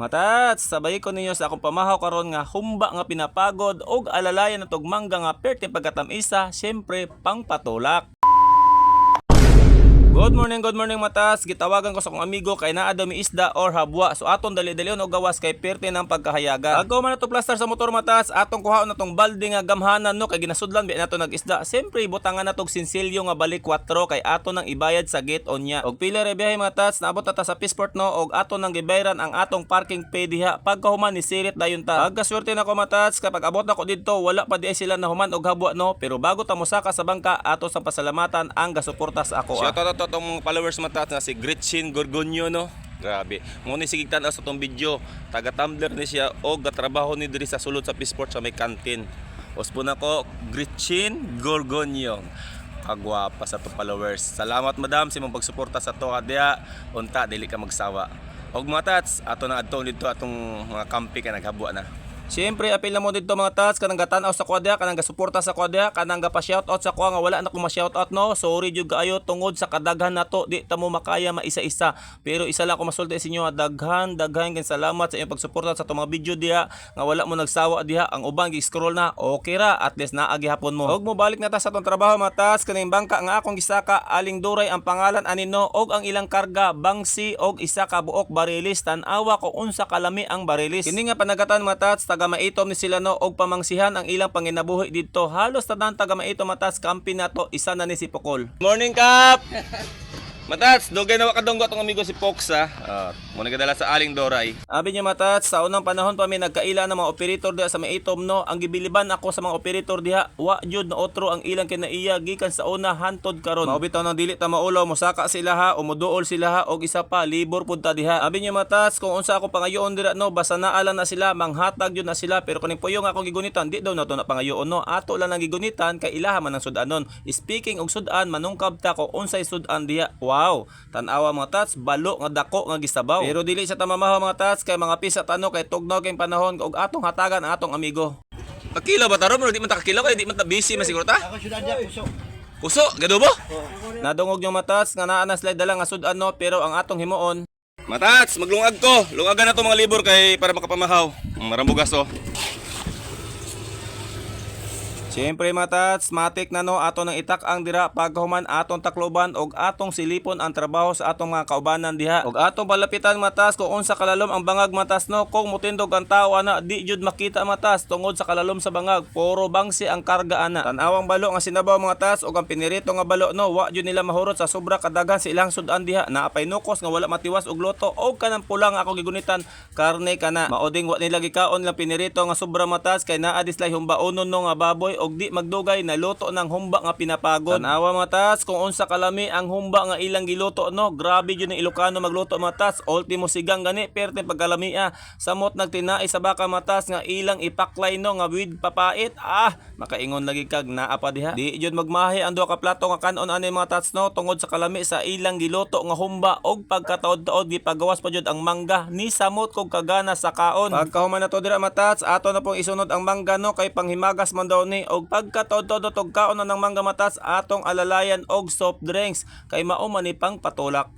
Matats, sabay ko ninyo sa akong pamahaw karon nga humba nga pinapagod og alalayan natog mangga nga perting pagkatamisa, syempre pangpatulak. Good morning, good morning matas. Gitawagan ko sa akong amigo kay naa daw isda or habwa. So aton dali-dali og gawas kay perti ng pagkahayaga. Agaw man ato plaster sa motor matas, atong kuhaon natong balde nga gamhanan no kay ginasudlan bi nato nag-isda. Siyempre butangan natog sinsilyo nga balik 4 kay ato nang ibayad sa gate on niya. Og pila ra biyahe matas, naabot na ta sa Peaceport no og ato nang gibayran ang atong parking pay diha. Pagkahuman ni sirit dayon ta. Pagkaswerte na ko matas kapag abot na ko didto wala pa di sila nahuman og habwa no pero bago ta mosaka sa bangka ato sa pasalamatan ang gasuporta sa ako. Out to tong followers matas na si Gretchen Gorgonio no. Grabe. Mo ni sige tan sa tong video. Taga Tumblr ni siya o gatrabaho ni diri sa sulod sa Peaceport sa may kantin. Uspo na ko Gretchen Gorgonio. Kagwapa sa to followers. Salamat madam sa imong pagsuporta sa to adya. Unta dili ka magsawa. Og mga tats, ato na adto dito atong mga kampi ka naghabwa na. Siyempre, apil na mo dito mga tats, kanang gatanaw sa kwadya, kanang gasuporta sa kwadya, kanang gapa-shoutout sa kwa nga wala na ko ma-shoutout no. Sorry jud kaayo tungod sa kadaghan na to, di ta mo makaya maisa-isa. Pero isa lang ko masulti sa inyo, daghan, daghan kin salamat sa inyong pagsuporta sa itong mga video diha nga wala mo nagsawa diha. Ang uban gi-scroll na, okay ra, at least naagi hapon mo. Og mo balik na ta sa tong trabaho mga tats, kaning bangka nga akong gisaka, aling duray ang pangalan anino og ang ilang karga, bangsi og isa ka buok barilis tan-awa kung unsa kalami ang barilis. Kini nga panagatan mga tats, taga maitom ni sila no og pamangsihan ang ilang panginabuhi didto. Halos tanan taga maitom matas kampi nato isa na ni si Pokol. Morning Kap. Matats, dugay na wakadunggo atong amigo si Pox. Uh, muna kadala sa Aling Doray. Abi niya Matats, sa unang panahon pa mi nagkaila ng mga operator diha sa maitom no. Ang gibiliban ako sa mga operator diha, wa jud na otro ang ilang kinaiya gikan sa una hantod karon. Maubitaw ng dili ta maulaw, mosaka sila ha, umuduol sila ha og isa pa libor pud ta diha. Abi niya Matats, kung unsa ako pangayoon dira no, basta naala na sila, manghatag jud na sila pero kuning puyong ako gigunitan, di daw na to na pangayoon no. Ato lang ang gigunitan kay ilaha man ang sudanon. Speaking og sudan, manungkab ta ko unsay sudan diha. Wow, tanawa mga tats, balo nga dako nga gisabaw. Pero dili sa tamamaha mga tats kay mga pisa tano kay tugnaw kay panahon og atong hatagan ang atong amigo. Akila ba taro pero di man ta kakila kay di man ta busy man siguro ta. Ako syudad niya, puso. Puso, gado mo? Nadungog yung matats nga naa na slide dala nga sudan no pero ang atong himuon Matats, maglungag ko. Lungagan na to mga libur kay para makapamahaw. Marambugas oh. Siyempre matats, matik na no ato nang itak ang dira pagkahuman atong takloban og atong silipon ang trabaho sa atong mga kaubanan diha. Og atong palapitan matas kung unsa kalalom ang bangag matas no kung mutindog ang tao ana di jud makita matas tungod sa kalalom sa bangag puro bangsi ang karga ana. Tanawang balo nga sinabaw mga tas og ang pinirito nga balo no wa jud nila mahurot sa sobra kadaghan sa ilang sudan diha. Naapay nukos nga wala matiwas og loto og kanang pula nga ako gigunitan karne kana. Maoding wa nila gikaon lang pinirito nga sobra matas kay naa dislay humbaonon no nga baboy og di magdugay na luto ng humba nga pinapagod. Tanawa matas kung unsa kalami ang humba nga ilang giluto no. Grabe jud ng Ilocano magluto matas. Ultimo sigang gani perte pagkalamia. Samot nagtinai sa baka matas nga ilang ipaklay no nga with papait. Ah, makaingon lagi kag naa diha. Di jud magmahi ang duha ka plato nga kanon ani mga tats no tungod sa kalami sa ilang giluto nga humba og pagkataod-taod gipagawas pa jud ang mangga ni samot kog kagana sa kaon. Pagkahuman na to dira matats ato na pong isunod ang mangga no kay panghimagas man daw ni og pagkataod-taod og kaon na ng mangga matats atong alalayan og soft drinks kay mao man ni pang patulak.